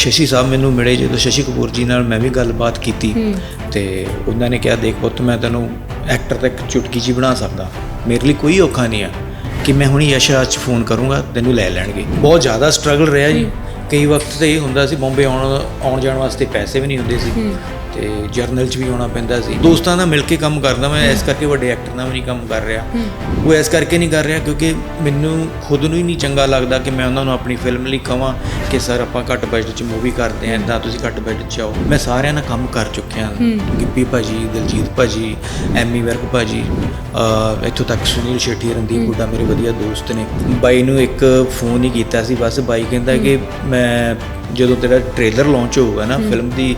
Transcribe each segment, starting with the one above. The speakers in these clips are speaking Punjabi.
ਸ਼ਸ਼ੀ ਸਾਹਿਬ ਮੈਨੂੰ ਮਿਲੇ ਜਦੋਂ ਸ਼ਸ਼ੀ ਕਪੂਰ ਜੀ ਨਾਲ ਮੈਂ ਵੀ ਗੱਲਬਾਤ ਕੀਤੀ ਤੇ ਉਹਨਾਂ ਨੇ ਕਿਹਾ ਦੇਖ ਪੁੱਤ ਮੈਂ ਤੈਨੂੰ ਐਕਟਰ ਤੱਕ ਚੁਟਕੀ ਜੀ ਬਣਾ ਸਕਦਾ। ਮੇਰੇ ਲਈ ਕੋਈ ਔਖਾ ਨਹੀਂ ਆ ਕਿ ਮੈਂ ਹੁਣੀ ਯਸ਼ ਰਾਜ 'ਚ ਫੋਨ ਕਰੂੰਗਾ ਤੈਨੂੰ ਲੈ ਲੈਣਗੇ। ਬਹੁਤ ਜ਼ਿਆਦਾ ਸਟਰਗਲ ਰਿਹਾ ਜੀ। ਕਈ ਵਕਤ ਤੇ ਇਹ ਹੁੰਦਾ ਸੀ ਬੰਬੇ ਆਉਣ ਆਉਣ ਜਾਣ ਵਾਸਤੇ ਪੈਸੇ ਵੀ ਨਹੀਂ ਹੁੰਦੇ ਸੀ। ਤੇ ਜਰਨਲ 'ਚ ਵੀ ਆਉਣਾ ਪੈਂਦਾ ਸੀ। ਦੋਸਤਾਂ ਨਾਲ ਮਿਲ ਕੇ ਕੰਮ ਕਰਦਾ ਮੈਂ ਇਸ ਕਰਕੇ ਵੱਡੇ ਐਕਟਰ ਨਾਲ ਵੀ ਨਹੀਂ ਕੰਮ ਕਰ ਰਿਹਾ। ਉਹ ਇਸ ਕਰਕੇ ਨਹੀਂ ਕਰ ਰਿਹਾ ਕਿਉਂਕਿ ਮੈਨੂੰ ਖੁਦ ਨੂੰ ਹੀ ਨਹੀਂ ਚੰਗਾ ਲੱਗਦਾ ਕਿ ਮੈਂ ਉਹਨਾਂ ਨੂੰ ਆਪਣੀ ਫਿਲਮ ਲਈ ਕਹਾਂ ਕਿ ਸਰ ਆਪਾਂ ਘੱਟ ਬਜਟ 'ਚ ਮੂਵੀ ਕਰਦੇ ਹਾਂ ਇਦਾਂ ਤੁਸੀਂ ਘੱਟ ਬਜਟ 'ਚ ਆਓ। ਮੈਂ ਸਾਰਿਆਂ ਨਾਲ ਕੰਮ ਕਰ ਚੁੱਕਿਆ। ਗਿੱਪੀ ਭਾਜੀ ਦਿਲਜੀਤ ਭਾਜੀ ਐਮੀ ਵਰਕ ਭਾਜੀ ਇੱਥੋਂ ਤੱਕ ਸੁਨੀਲ ਸ਼ੇਠੀ ਰਣਦੀਪ ਹੁੱਡਾ ਮੇਰੇ ਵਧੀਆ ਦੋਸਤ ਨੇ। ਬਾਈ ਨੂੰ ਇੱਕ ਫੋਨ ਹੀ ਕੀਤਾ ਸੀ ਬਸ ਬਾਈ ਕਹਿੰਦਾ ਕਿ ਮੈਂ ਜਦੋਂ ਤੇਰਾ ਟ੍ਰੇਲਰ ਲਾਂਚ ਹੋਊਗਾ ਨਾ ਫਿਲਮ ਦੀ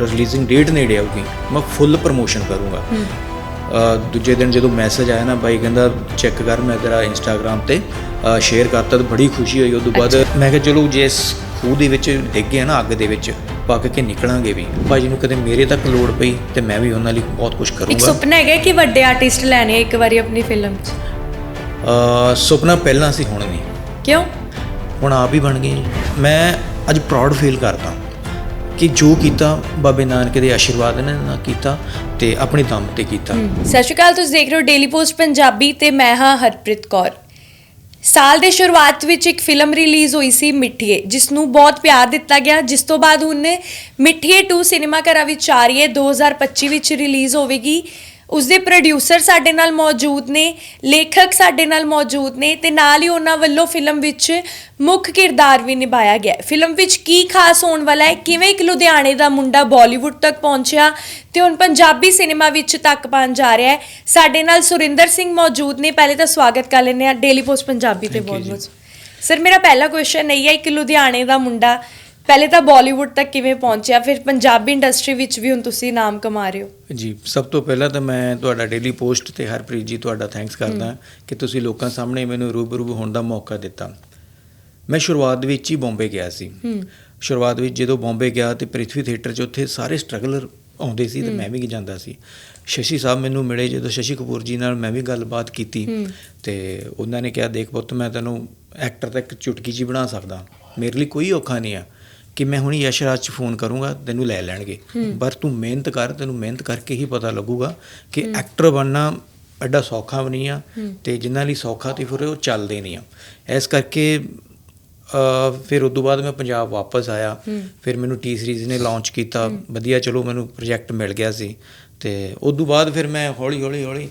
ਰਿਲੀਜ਼ਿੰਗ ਡੇਟ ਨੇੜੇ ਆਊਗੀ ਮੈਂ ਫੁੱਲ ਪ੍ਰਮੋਸ਼ਨ ਕਰੂੰਗਾ। ਦੂਜੇ ਦਿਨ ਜਦੋਂ ਮੈਸੇਜ ਆਇਆ ਨਾ ਬਾਈ ਕਹਿੰਦਾ ਚੈੱਕ ਕਰ ਮੈਂ ਤੇਰਾ ਇੰਸਟਾਗ੍ਰam ਤੇ ਸ਼ੇਅਰ ਕਰਤਾ ਤਾਂ ਬੜੀ ਖੁਸ਼ੀ ਹੋਈ। ਉਸ ਤੋਂ ਬਾਅਦ ਮੈਂ ਕਿਹਾ ਚਲੋ ਜੇ ਇਸ ਖੂਹ ਦੇ ਵਿੱਚ ਡਿੱਗ ਗਿਆ ਨਾ ਅੱਗ ਦੇ ਵਿੱਚ ਪੱਕ ਕੇ ਨਿਕਲਾਂਗੇ ਵੀ। ਭਾਜੀ ਨੂੰ ਕਦੇ ਮੇਰੇ ਤੱਕ ਲੋੜ ਪਈ ਤੇ ਮੈਂ ਵੀ ਉਹਨਾਂ ਲਈ ਬਹੁਤ ਕੁਝ ਇੱਕ ਕਰੂੰਗਾ ਸੁਪਨਾ ਹੈਗਾ ਕਿ ਵੱਡੇ ਆਰਟਿਸਟ ਲੈਣੇ ਇੱਕ ਵਾਰੀ ਆਪਣੀ ਫਿਲਮ 'ਚ? ਸੁਪਨਾ ਪਹਿਲਾਂ ਸੀ ਹੁਣ ਨਹੀਂ। ਕਿਉਂ? ਹੁਣ ਆਪ ਹੀ ਬਣ ਗਏ। ਮੈਂ ਅੱਜ ਪ੍ਰਾਊਡ ਫੀਲ ਕਰਦਾ। ਕਿ ਜੋ ਕੀਤਾ, ਬਾਬੇ ਨਾਨਕ ਦੇ ਆਸ਼ੀਰਵਾਦ ਨੇ ਨਾ ਕੀਤਾ ਤੇ ਆਪਣੇ ਦਮ ਤੇ ਕੀਤਾ। ਸਤਿ ਸ਼੍ਰੀ ਅਕਾਲ, ਤੁਸੀਂ ਦੇਖ ਰਹੇ ਹੋ ਡੇਲੀ ਪੋਸਟ ਪੰਜਾਬੀ ਤੇ ਮੈਂ ਹਾਂ ਹਰਪ੍ਰੀਤ ਕੌਰ। ਸਾਲ ਦੇ ਸ਼ੁਰੂਆਤ ਵਿੱਚ ਇੱਕ ਫਿਲਮ ਰਿਲੀਜ਼ ਹੋਈ ਸੀ ਮਿੱਠੀਏ ਜਿਸ ਨੂੰ ਬਹੁਤ ਪਿਆਰ ਦਿੱਤਾ ਗਿਆ। ਜਿਸ ਤੋਂ ਬਾਅਦ ਹੁਣ ਮਿੱਠੀਏ 2 ਸਿਨੇਮਾ ਘਰਾਂ ਵਿੱਚ ਆ ਰਹੀ ਹੈ। 2025 ਵਿੱਚ ਰਿਲੀਜ਼ ਹੋਵੇਗੀ। ਉਸ ਦੇ ਪ੍ਰੋਡਿਊਸਰ ਸਾਡੇ ਨਾਲ ਮੌਜੂਦ ਨੇ ਲੇਖਕ ਸਾਡੇ ਨਾਲ ਮੌਜੂਦ ਨੇ ਤੇ ਨਾਲ ਹੀ ਉਹਨਾਂ ਵੱਲੋਂ ਫਿਲਮ ਵਿੱਚ ਮੁੱਖ ਕਿਰਦਾਰ ਵੀ ਨਿਭਾਇਆ ਗਿਆ ਹੈ। ਫਿਲਮ ਵਿੱਚ ਕੀ ਖਾਸ ਹੋਣ ਵਾਲਾ ਹੈ ਕਿਵੇਂ ਇੱਕ ਲੁਧਿਆਣੇ ਦਾ ਮੁੰਡਾ ਬਾਲੀਵੁੱਡ ਤੱਕ ਪਹੁੰਚਿਆ ਤੇ ਹੁਣ ਪੰਜਾਬੀ ਸਿਨੇਮਾ ਵਿੱਚ ਤੱਕ ਪਹੁੰਚ ਜਾ ਰਿਹਾ ਹੈ ਸਾਡੇ ਨਾਲ ਸੁਰਿੰਦਰ ਸਿੰਘ ਮੌਜੂਦ ਨੇ ਪਹਿਲੇ ਤਾਂ ਸਵਾਗਤ ਕਰ ਲੈਂਦੇ ਆ ਡੇਲੀ ਪੋਸਟ ਪੰਜਾਬੀ ਤੇ ਬਹੁਤ। ਬਹੁਤ ਸਰ ਮੇਰਾ ਪਹਿਲਾ ਕੁਐਸਚਨ ਇਹ ਹੈ ਇੱਕ ਲੁਧਿਆਣੇ ਦਾ ਮੁੰਡਾ ਪਹਿਲੇ ਤਾਂ ਬਾਲੀਵੁੱਡ ਤੱਕ ਕਿਵੇਂ ਪਹੁੰਚਿਆ ਫਿਰ ਪੰਜਾਬੀ ਇੰਡਸਟਰੀ ਵਿੱਚ ਵੀ ਹੁਣ ਤੁਸੀਂ ਨਾਮ ਕਮਾ ਰਹੇ ਹੋ? ਜੀ ਸਭ ਤੋਂ ਪਹਿਲਾਂ ਤਾਂ ਮੈਂ ਤੁਹਾਡਾ ਡੇਲੀ ਪੋਸਟ ਤੇ ਹਰਪ੍ਰੀਤ ਜੀ ਤੁਹਾਡਾ ਥੈਂਕਸ ਕਰਦਾ ਕਿ ਤੁਸੀਂ ਲੋਕਾਂ ਸਾਹਮਣੇ ਮੈਨੂੰ ਰੂਬਰੂ ਹੋਣ ਦਾ ਮੌਕਾ ਦਿੱਤਾ। ਮੈਂ ਸ਼ੁਰੂਆਤ ਵਿੱਚ ਹੀ ਬੰਬੇ ਗਿਆ ਸੀ। ਸ਼ੁਰੂਆਤ ਵਿੱਚ ਜਦੋਂ ਬੰਬੇ ਗਿਆ ਤੇ ਪ੍ਰਿਥਵੀ ਥੀਏਟਰ 'ਚ ਉੱਥੇ ਸਾਰੇ ਸਟਰਗਲਰ ਆਉਂਦੇ ਸੀ ਤੇ ਮੈਂ ਵੀ ਜਾਂਦਾ ਸੀ। ਸ਼ਸ਼ੀ ਸਾਹਿਬ ਮੈਨੂੰ ਮਿਲੇ ਜਦੋਂ ਸ਼ਸ਼ੀ ਕਪੂਰ ਜੀ ਨਾਲ ਮੈਂ ਵੀ ਗੱਲਬਾਤ ਕੀਤੀ। ਤੇ ਉਹਨਾਂ ਨੇ ਕਿਹਾ ਦੇਖ ਪੁੱਤ ਮੈਂ ਤੈਨੂੰ ਐਕਟਰ ਤੱਕ ਚੁਟਕੀ ਜੀ ਬਣਾ ਸਕਦਾ। ਮੇਰੇ ਲਈ ਕੋਈ ਔਖਾ ਨਹੀਂ ਆ। ਕਿ ਮੈਂ ਹੁਣੀ ਯਸ਼ ਰਾਜ 'ਚ ਫੋਨ ਕਰੂੰਗਾ ਤੈਨੂੰ ਲੈ ਲੈਣਗੇ। ਪਰ ਤੂੰ ਮਿਹਨਤ ਕਰ ਤੈਨੂੰ ਮਿਹਨਤ ਕਰਕੇ ਹੀ ਪਤਾ ਲੱਗੂਗਾ ਕਿ ਐਕਟਰ ਬਣਨਾ ਐਡਾ ਸੌਖਾ ਵੀ ਨਹੀਂ ਆ ਤੇ ਜਿਨ੍ਹਾਂ ਲਈ ਸੌਖਾ ਤੇ ਫਿਰ ਉਹ ਚੱਲਦੇ ਨਹੀਂ ਆ। ਇਸ ਕਰਕੇ ਫਿਰ ਉਸ ਤੋਂ ਬਾਅਦ ਮੈਂ ਪੰਜਾਬ ਵਾਪਸ ਆਇਆ। ਫਿਰ ਮੈਨੂੰ ਟੀ ਸੀਰੀਜ਼ ਨੇ ਲਾਂਚ ਕੀਤਾ। ਵਧੀਆ ਚਲੋ ਮੈਨੂੰ ਪ੍ਰੋਜੈਕਟ ਮਿਲ ਗਿਆ ਸੀ। ਤੇ ਉਸ ਤੋਂ ਬਾਅਦ ਫਿਰ ਮੈਂ ਹੌਲੀ ਹੌਲੀ ਹੌਲੀ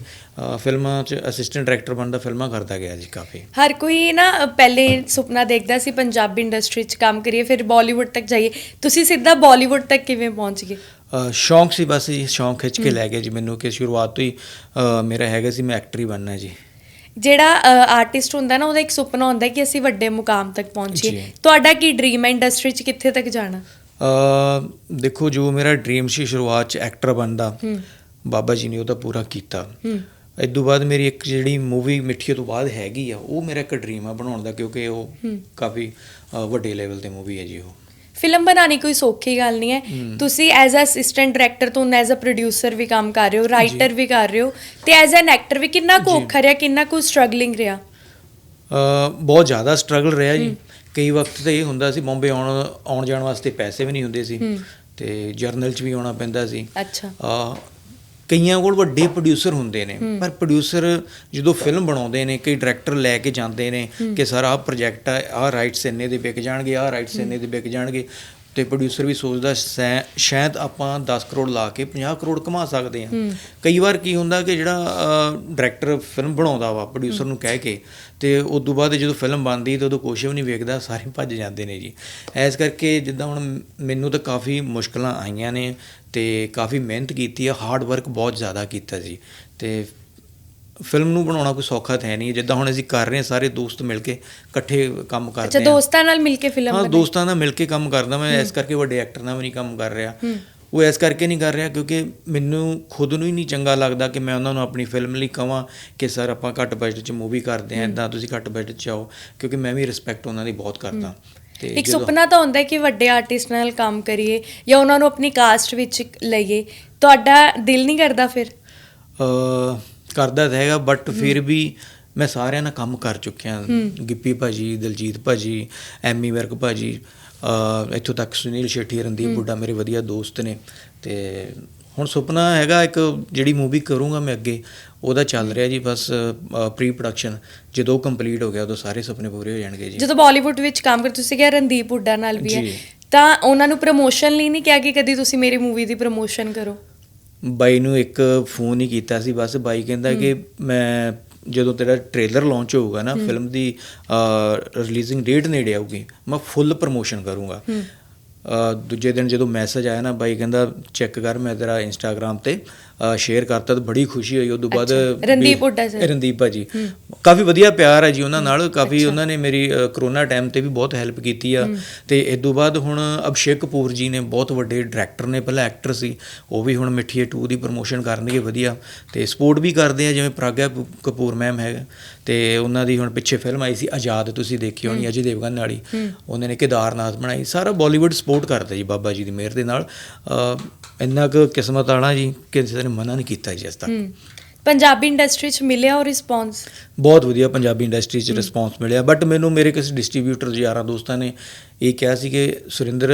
ਫਿਲਮਾਂ 'ਚ ਅਸਿਸਟੈਂਟ ਡਾਇਰੈਕਟਰ ਬਣਦਾ ਫਿਲਮਾਂ ਕਰਦਾ ਗਿਆ ਜੀ ਕਾਫੀ। ਹਰ ਕੋਈ ਨਾ ਪਹਿਲੇ ਸੁਪਨਾ ਦੇਖਦਾ ਸੀ ਪੰਜਾਬੀ ਇੰਡਸਟਰੀ 'ਚ ਕੰਮ ਕਰੀਏ ਫਿਰ ਬਾਲੀਵੁੱਡ ਤੱਕ ਜਾਈਏ। ਤੁਸੀਂ ਸਿੱਧਾ ਬਾਲੀਵੁੱਡ ਤੱਕ ਕਿਵੇਂ ਪਹੁੰਚ ਗਏ? ਸ਼ੌਂਕ ਸੀ ਬਸ ਜੀ ਸ਼ੌਂਕ ਖਿੱਚ ਕੇ ਲੈ ਗਿਆ ਜੀ ਮੈਨੂੰ ਕਿ ਸ਼ੁਰੂਆਤ ਤੋਂ ਹੀ ਮੇਰਾ ਹੈਗਾ ਸੀ ਮੈਂ ਐਕਟਰ ਹੀ ਬਣਨਾ ਜੀ। ਜਿਹੜਾ ਆਰਟਿਸਟ ਹੁੰਦਾ ਨਾ ਉਹਦਾ ਇੱਕ ਸੁਪਨਾ ਹੁੰਦਾ ਕਿ ਅਸੀਂ ਵੱਡੇ ਮੁਕਾਮ ਤੱਕ ਪਹੁੰਚੀਏ। ਤੁਹਾਡਾ ਕੀ ਡ੍ਰੀਮ ਹੈ ਇੰਡਸਟਰੀ 'ਚ ਕਿੱਥੇ ਤੱਕ ਜਾਣਾ? ਦੇਖੋ ਜੋ ਮੇਰਾ ਡ੍ਰੀਮ ਸੀ ਸ਼ੁਰੂਆਤ 'ਚ ਐਕਟਰ ਬਣਦਾ ਬਾਬਾ ਜੀ ਨੇ ਉਹਦਾ ਪੂਰਾ ਕੀਤਾ। ਇਸ ਤੋਂ ਬਾਅਦ ਮੇਰੀ ਇੱਕ ਜਿਹੜੀ ਮੂਵੀ ਮਿੱਠੀਏ ਤੋਂ ਬਾਅਦ ਹੈਗੀ ਆ ਉਹ ਮੇਰਾ ਇੱਕ ਡ੍ਰੀਮ ਆ ਬਣਾਉਣ ਦਾ ਕਿਉਂਕਿ ਉਹ। ਕਾਫੀ ਵੱਡੇ ਲੈਵਲ ਤੇ ਮੂਵੀ ਹੈ ਜੀ ਉਹ। ਫਿਲਮ ਬਣਾਉਣੀ ਕੋਈ ਸੌਖੀ ਗੱਲ ਨਹੀਂ ਹੈ। ਤੁਸੀਂ ਐਜ਼ ਅ ਅਸਿਸਟੈਂਟ ਡਾਇਰੈਕਟਰ ਤੋਂ ਐਜ਼ ਅ ਪ੍ਰੋਡਿਊਸਰ ਵੀ ਕੰਮ ਕਰ ਰਹੇ ਹੋ ਰਾਈਟਰ ਵੀ ਕਰ ਰਹੇ ਹੋ ਤੇ ਐਜ਼ ਐਨ ਐਕਟਰ ਵੀ ਕਿੰਨਾ ਕੁ। ਔਖਾ ਰਿਹਾ ਕਿੰਨਾ ਕੁ ਸਟਰਗਲਿੰਗ ਰਿਹਾ? ਬਹੁਤ ਜ਼ਿਆਦਾ ਸਟਰਗਲ ਰਿਹਾ ਜੀ। ਕਈ ਵਕਤ ਤੇ ਇਹ ਹੁੰਦਾ ਸੀ ਬੰਬੇ ਆਉਣ ਆਉਣ ਜਾਣ ਵਾਸਤੇ ਪੈਸੇ ਵੀ ਨਹੀਂ ਹੁੰਦੇ ਸੀ। ਤੇ ਜਰਨਲ 'ਚ ਵੀ ਆਉਣਾ ਪੈਂਦਾ ਸੀ। ਅੱਛਾ। ਆ ਕਈਆਂ ਕੋਲ ਵੱਡੇ ਪ੍ਰੋਡਿਊਸਰ ਹੁੰਦੇ ਨੇ ਪਰ ਪ੍ਰੋਡਿਊਸਰ ਜਦੋਂ ਫਿਲਮ ਬਣਾਉਂਦੇ ਨੇ ਕਈ ਡਾਇਰੈਕਟਰ ਲੈ ਕੇ ਜਾਂਦੇ ਨੇ ਕਿ ਸਰ ਆਹ ਪ੍ਰੋਜੈਕਟ ਆ ਆਹ ਰਾਈਟਸ ਇੰਨੇ ਦੇ ਵਿਕ ਜਾਣਗੇ ਆਹ ਰਾਈਟਸ ਇੰਨੇ ਦੇ ਵਿਕ ਜਾਣਗੇ। ਤੇ ਪ੍ਰੋਡਿਊਸਰ ਵੀ ਸੋਚਦਾ ਸ਼ਾਇਦ ਆਪਾਂ 10 ਕਰੋੜ ਲਾ ਕੇ 50 ਕਰੋੜ ਕਮਾ ਸਕਦੇ ਹਾਂ। ਕਈ ਵਾਰ ਕੀ ਹੁੰਦਾ ਕਿ ਜਿਹੜਾ ਡਾਇਰੈਕਟਰ ਫਿਲਮ ਬਣਾਉਂਦਾ ਵਾ ਪ੍ਰੋਡਿਊਸਰ ਨੂੰ ਕਹਿ ਕੇ ਤੇ ਉਸ ਤੋਂ ਬਾਅਦ ਜਦੋਂ ਫਿਲਮ ਬਣਦੀ ਤੇ ਉਦੋਂ ਕੁਛ ਵੀ ਨਹੀਂ ਵੇਖਦਾ ਸਾਰੇ ਭੱਜ ਜਾਂਦੇ ਨੇ ਜੀ। ਇਸ ਕਰਕੇ ਜਿੱਦਾਂ ਹੁਣ ਮੈਨੂੰ ਤਾਂ ਕਾਫੀ ਮੁਸ਼ਕਲਾਂ ਆਈਆਂ ਨੇ ਤੇ ਕਾਫੀ ਮਿਹਨਤ ਕੀਤੀ ਆ ਹਾਰਡ ਵਰਕ ਬਹੁਤ ਜ਼ਿਆਦਾ ਕੀਤਾ ਜੀ। ਤੇ ਫਿਲਮ ਨੂੰ ਬਣਾਉਣਾ ਕੋਈ ਸੌਖਾ ਤਾਂ ਹੈ ਨਹੀਂ। ਜਿੱਦਾਂ ਹੁਣ ਅਸੀਂ ਕਰ ਰਹੇ ਹਾਂ ਸਾਰੇ ਦੋਸਤ ਮਿਲ ਕੇ ਇਕੱਠੇ ਕੰਮ ਅੱਛਾ ਕਰਦੇ ਹਾਂ। ਦੋਸਤਾਂ ਨਾਲ ਮਿਲ ਕੇ ਫਿਲਮ ਹਾਂ ਦੋਸਤਾਂ ਨਾਲ ਮਿਲ ਕੇ ਕੰਮ ਕਰਦਾ ਮੈਂ ਇਸ ਕਰਕੇ ਵੱਡੇ ਐਕਟਰ ਨਾਲ ਵੀ ਨਹੀਂ ਕੰਮ ਕਰ ਰਿਹਾ। ਉਹ ਇਸ ਕਰਕੇ ਨਹੀਂ ਕਰ ਰਿਹਾ ਕਿਉਂਕਿ ਮੈਨੂੰ ਖੁਦ ਨੂੰ ਹੀ ਨਹੀਂ ਚੰਗਾ ਲੱਗਦਾ ਕਿ ਮੈਂ ਉਹਨਾਂ ਨੂੰ ਆਪਣੀ ਫਿਲਮ ਲਈ ਕਹਾਂ ਕਿ ਸਰ ਆਪਾਂ ਘੱਟ ਬਜਟ 'ਚ ਮੂਵੀ ਕਰਦੇ ਹਾਂ ਇਦਾਂ ਤੁਸੀਂ ਘੱਟ ਬਜਟ 'ਚ ਆਓ ਕਿਉਂਕਿ ਮੈਂ ਵੀ ਰਿਸਪੈਕਟ ਉਹਨਾਂ ਦੀ ਬਹੁਤ ਕਰਦਾ। ਇੱਕ ਸੁਪਨਾ ਤਾਂ ਹੁੰਦਾ ਕਿ ਵੱਡੇ ਆਰਟਿਸਟ ਨਾਲ ਕੰਮ ਕਰੀਏ ਜਾਂ ਉਹਨਾਂ ਨੂੰ ਆਪਣੀ ਕਾਸਟ ਵਿੱਚ ਲਈਏ। ਤੁਹਾਡਾ ਦਿਲ ਨਹੀਂ ਕਰਦਾ ਫਿਰ? ਅ ਕਰਦਾ ਤਾਂ ਹੈਗਾ ਬਟ ਫਿਰ ਵੀ ਮੈਂ ਸਾਰਿਆਂ ਨਾਲ ਕੰਮ ਕਰ ਚੁੱਕਿਆ। ਗਿੱਪੀ ਭਾਜੀ ਦਿਲਜੀਤ ਭਾਜੀ ਐਮੀ ਵਰਕ ਭਾਜੀ ਇੱਥੋਂ ਤੱਕ ਸੁਨੀਲ ਸ਼ੇਠੀ ਰਣਦੀਪ ਬੁੱਢਾ ਮੇਰੇ ਵਧੀਆ ਦੋਸਤ ਨੇ। ਤੇ ਹੁਣ ਸੁਪਨਾ ਹੈਗਾ ਇੱਕ ਜਿਹੜੀ ਮੂਵੀ ਕਰੂੰਗਾ ਮੈਂ ਅੱਗੇ ਉਹਦਾ ਚੱਲ ਰਿਹਾ ਜੀ ਬਸ ਪ੍ਰੀ ਪ੍ਰੋਡਕਸ਼ਨ ਜਦੋਂ ਕੰਪਲੀਟ ਹੋ ਗਿਆ ਉਦੋਂ ਸਾਰੇ ਸੁਪਨੇ ਪੂਰੇ ਹੋ ਜਾਣਗੇ ਜੀ। ਜਦੋਂ ਬਾਲੀਵੁੱਡ ਵਿੱਚ ਕੰਮ ਕਰ ਤੁਸੀਂ ਕਿਹਾ ਰਣਦੀਪ ਹੁੱਡਾ ਨਾਲ ਵੀ ਹੈ। ਤਾਂ ਉਹਨਾਂ ਨੂੰ ਪ੍ਰਮੋਸ਼ਨ ਲਈ ਨਹੀਂ ਕਿਹਾ ਕਿ ਕਦੀ ਤੁਸੀਂ ਮੇਰੀ ਮੂਵੀ ਦੀ ਪ੍ਰਮੋਸ਼ਨ ਕਰੋ? ਬਾਈ ਨੂੰ ਇੱਕ ਫੋਨ ਹੀ ਕੀਤਾ ਸੀ ਬਸ ਬਾਈ ਕਹਿੰਦਾ ਕਿ ਮੈਂ ਜਦੋਂ ਤੇਰਾ ਟ੍ਰੇਲਰ ਲਾਂਚ ਹੋਊਗਾ ਨਾ ਫਿਲਮ ਦੀ ਰਿਲੀਜ਼ਿੰਗ ਡੇਟ ਨੇੜੇ ਆਊਗੀ ਮੈਂ ਫੁੱਲ ਪ੍ਰੋਮੋਸ਼ਨ ਕਰੂੰਗਾ। ਦੂਜੇ ਦਿਨ ਜਦੋਂ ਮੈਸੇਜ ਆਇਆ ਨਾ ਬਾਈ ਕਹਿੰਦਾ ਚੈੱਕ ਕਰ ਮੈਂ ਤੇਰਾ ਇੰਸਟਾਗ੍ਰam ਤੇ ਸ਼ੇਅਰ ਕਰਤਾ ਤਾਂ ਬੜੀ ਖੁਸ਼ੀ ਹੋਈ। ਉਦੋਂ ਬਾਅਦ ਅੱਛਾ, ਰਣਦੀਪ ਹੁੱਡਾ sir। ਰਣਦੀਪ ਭਾਜੀ। ਕਾਫੀ ਵਧੀਆ ਪਿਆਰ ਹੈ ਜੀ ਉਹਨਾਂ ਨਾਲ। ਕਾਫੀ ਉਹਨਾਂ ਨੇ ਮੇਰੀ ਕਰੋਨਾ ਟਾਈਮ ਤੇ ਵੀ ਬਹੁਤ ਹੈਲਪ ਕੀਤੀ ਆ। ਤੇ ਇਸ ਤੋਂ ਬਾਅਦ ਹੁਣ ਅਭਿਸ਼ੇਕ ਕਪੂਰ ਜੀ ਨੇ ਬਹੁਤ ਵੱਡੇ ਡਾਇਰੈਕਟਰ ਨੇ ਪਹਿਲਾਂ ਐਕਟਰ ਸੀ। ਉਹ ਵੀ ਹੁਣ ਮਿੱਠੀਏ 2 ਦੀ ਪ੍ਰੋਮੋਸ਼ਨ ਕਰਨਗੇ ਵਧੀਆ। ਤੇ ਸਪੋਰਟ ਵੀ ਕਰਦੇ ਆ ਜਿਵੇਂ ਪ੍ਰਾਗਿਆ ਕਪੂਰ ਮੈਮ ਹੈਗਾ ਤੇ ਉਹਨਾਂ ਦੀ ਹੁਣ ਪਿੱਛੇ ਫਿਲਮ ਆਈ ਸੀ ਆਜ਼ਾਦ ਤੁਸੀਂ ਦੇਖੀ ਹੋਣੀ ਅਜੇ ਦੇਵਗਨ ਵਾਲੀ ਉਹਨਾਂ ਨੇ ਕੇਦਾਰਨਾਥ ਬਣਾਈ। ਸਾਰਾ ਬਾਲੀਵੁੱਡ ਸਪੋਰਟ ਕਰਦਾ ਜੀ ਬਾਬਾ ਜੀ ਦੀ ਮਿਹਰ ਦੇ ਨਾਲ। ਇੰਨਾ ਕੁ ਕਿਸਮਤ ਆਣਾ ਜੀ ਕਿਸੇ ਨੇ ਮਨਾ ਨਹੀਂ ਕੀਤਾ ਜੀ ਅੱਜ ਤੱਕ। ਪੰਜਾਬੀ ਇੰਡਸਟਰੀ 'ਚ ਮਿਲਿਆ ਉਹ ਰਿਸਪੌਂਸ ਬਹੁਤ ਵਧੀਆ ਪੰਜਾਬੀ ਇੰਡਸਟਰੀ 'ਚ ਰਿਸਪੌਂਸ ਮਿਲਿਆ। ਬਟ ਮੈਨੂੰ ਮੇਰੇ ਕਿਸੇ ਡਿਸਟ੍ਰੀਬਿਊਟਰ ਯਾਰਾਂ ਦੋਸਤਾਂ ਨੇ ਇਹ ਕਿਹਾ ਸੀ ਕਿ ਸੁਰਿੰਦਰ